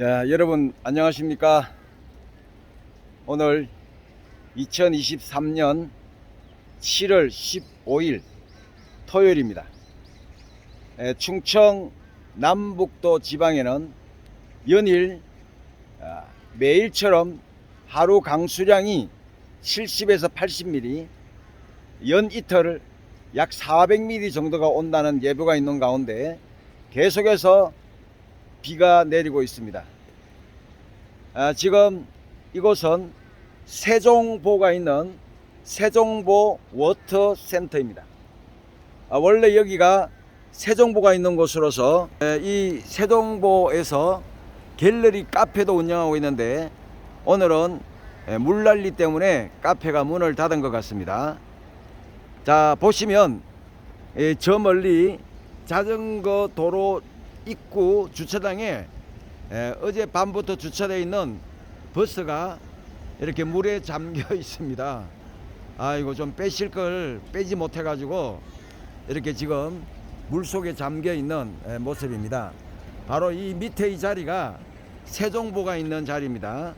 야, 여러분 안녕하십니까? 오늘 2023년 7월 15일 토요일입니다. 에, 충청 남북도 지방에는 연일 아, 매일처럼 하루 강수량이 70에서 80mm, 연 이틀 약 400mm 정도가 온다는 예보가 있는 가운데 계속해서 비가 내리고 있습니다. 아, 지금 이곳은 세종보가 있는 세종보 워터 센터입니다. 아, 원래 여기가 세종보가 있는 곳으로서 에, 이 세종보에서 갤러리 카페도 운영하고 있는데 오늘은 에, 물난리 때문에 카페가 문을 닫은 것 같습니다. 자 보시면 에, 저 멀리 자전거 도로 입구 주차장에 에, 어제 밤부터 주차되어 있는 버스가 이렇게 물에 잠겨 있습니다. 아이고 좀 빼실 걸 빼지 못해 가지고 이렇게 지금 물 속에 잠겨 있는 에, 모습입니다. 바로 이 밑에 이 자리가 세종보가 있는 자리입니다.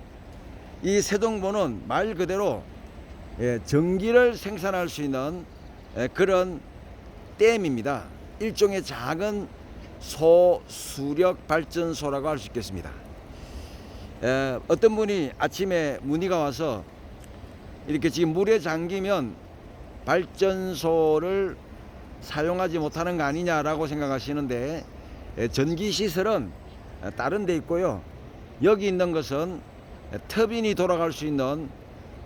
이 세종보는 말 그대로 예, 전기를 생산할 수 있는 예, 그런 댐입니다. 일종의 작은 소수력 발전소라고 할 수 있겠습니다. 에, 어떤 분이 아침에 문의가 와서 이렇게 지금 물에 잠기면 발전소를 사용하지 못하는 거 아니냐라고 생각하시는데 에, 전기 시설은 다른 데 있고요. 여기 있는 것은 터빈이 돌아갈 수 있는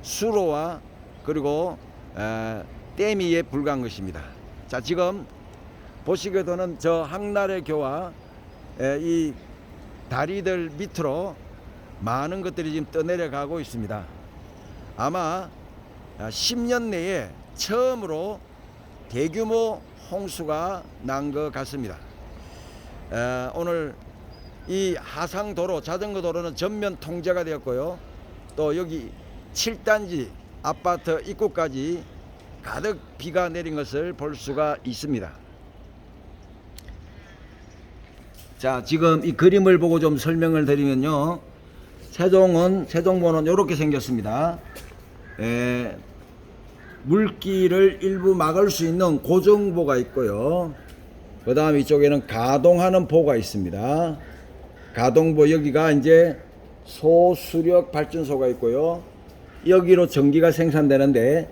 수로와 그리고 에, 댐이에 불과한 것입니다. 자 지금 보시게도는 저 항날의 교와 에, 이 다리들 밑으로 많은 것들이 지금 떠내려가고 있습니다. 아마 10년 내에 처음으로 대규모 홍수가 난 것 같습니다. 에, 오늘 이 하상도로 자전거 도로는 전면 통제가 되었고요. 또 여기 7단지 아파트 입구까지 가득 비가 내린 것을 볼 수가 있습니다. 자, 지금 이 그림을 보고 좀 설명을 드리면요. 세종은 세종보는 이렇게 생겼습니다. 에, 물길을 일부 막을 수 있는 고정보가 있고요. 그 다음 이쪽에는 가동하는 보가 있습니다. 가동보 여기가 이제 소수력 발전소가 있고요. 여기로 전기가 생산되는데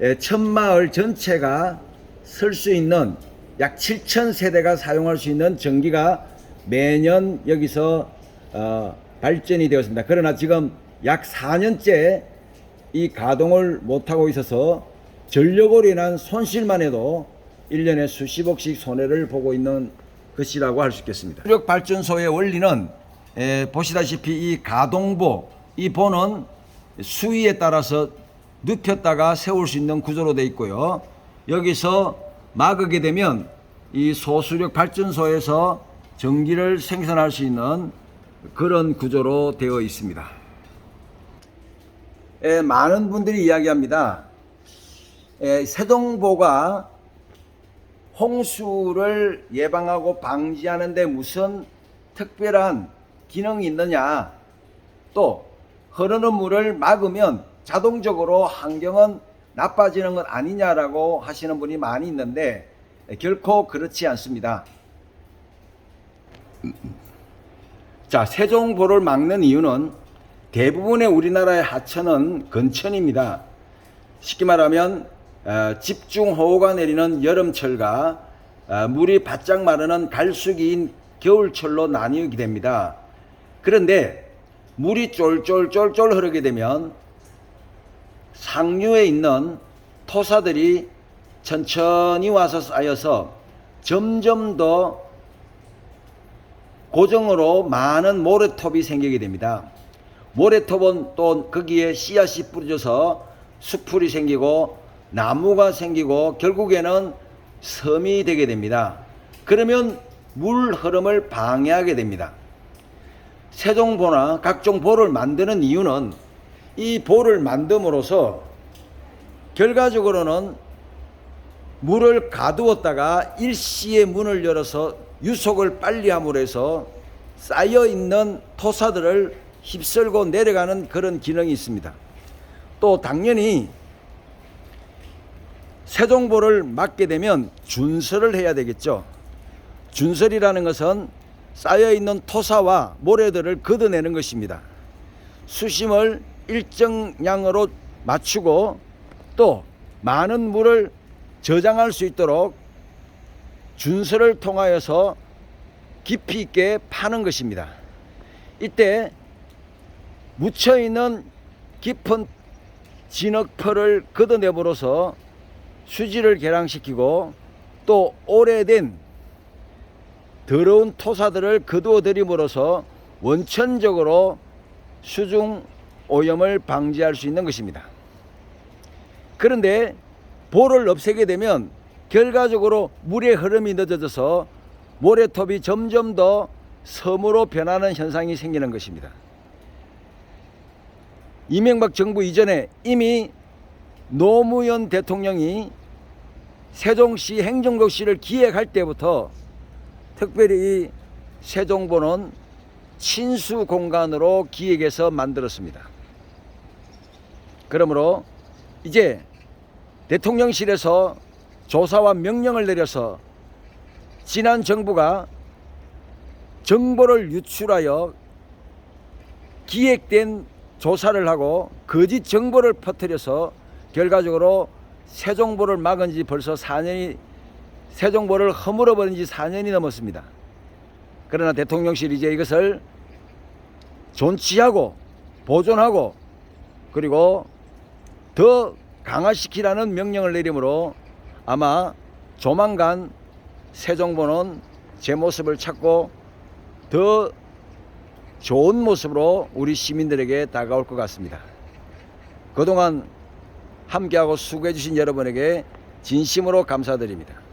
에, 천마을 전체가 쓸 수 있는 약 7천 세대가 사용할 수 있는 전기가 매년 여기서 어, 발전이 되었습니다. 그러나 지금 약 4년째 이 가동을 못하고 있어서 전력으로 인한 손실만 해도 1년에 수십억씩 손해를 보고 있는 것이라고 할 수 있겠습니다. 수력 발전소의 원리는 에, 보시다시피 이 가동보, 이 보는 수위에 따라서 눕혔다가 세울 수 있는 구조로 되어 있고요. 여기서 막게 되면 이 소수력 발전소에서 전기를 생산할 수 있는 그런 구조로 되어 있습니다. 에, 많은 분들이 이야기합니다. 에, 세동보가 홍수를 예방하고 방지하는데 무슨 특별한 기능이 있느냐? 또 흐르는 물을 막으면 자동적으로 환경은 나빠지는 것 아니냐라고 하시는 분이 많이 있는데 결코 그렇지 않습니다. 자, 세종보를 막는 이유는 대부분의 우리나라의 하천은 건천입니다. 쉽게 말하면 어, 집중호우가 내리는 여름철과 어, 물이 바짝 마르는 갈수기인 겨울철로 나뉘게 됩니다. 그런데 물이 쫄쫄쫄쫄 흐르게 되면 상류에 있는 토사들이 천천히 와서 쌓여서 점점 더 고정으로 많은 모래톱이 생기게 됩니다. 모래톱은 또 거기에 씨앗이 뿌려져서 수풀이 생기고 나무가 생기고 결국에는 섬이 되게 됩니다. 그러면 물 흐름을 방해하게 됩니다. 세종보나 각종 보를 만드는 이유는 이 보를 만듦으로써 결과적으로는 물을 가두었다가 일시에 문을 열어서 유속을 빨리 함으로 해서 쌓여 있는 토사들을 휩쓸고 내려가는 그런 기능이 있습니다. 또 당연히 세종보를 막게 되면 준설을 해야 되겠죠. 준설이라는 것은 쌓여 있는 토사와 모래들을 걷어내는 것입니다. 수심을 일정량으로 맞추고 또 많은 물을 저장할 수 있도록 준설을 통하여서 깊이 있게 파는 것입니다. 이때 묻혀 있는 깊은 진흙풀을 걷어내므로써 수질을 개량시키고 또 오래된 더러운 토사들을 거두어들임으로써 원천적으로 수중 오염을 방지할 수 있는 것입니다. 그런데 볼을 없애게 되면 결과적으로 물의 흐름이 늦어져서 모래톱이 점점 더 섬으로 변하는 현상이 생기는 것입니다. 이명박 정부 이전에 이미 노무현 대통령이 세종시 행정도시를 기획할 때부터 특별히 이 세종보는 친수 공간으로 기획해서 만들었습니다. 그러므로 이제 대통령실에서 조사와 명령을 내려서 지난 정부가 정보를 유출하여 기획된 조사를 하고 거짓 정보를 퍼뜨려서 결과적으로 세종보를 막은 지 벌써 4년이 세종보를 허물어 버린 지 4년이 넘었습니다. 그러나 대통령실이 이제 이것을 존치하고 보존하고 그리고 더 강화시키라는 명령을 내리므로 아마 조만간 세종보는 제 모습을 찾고 더 좋은 모습으로 우리 시민들에게 다가올 것 같습니다. 그동안 함께하고 수고해 주신 여러분에게 진심으로 감사드립니다.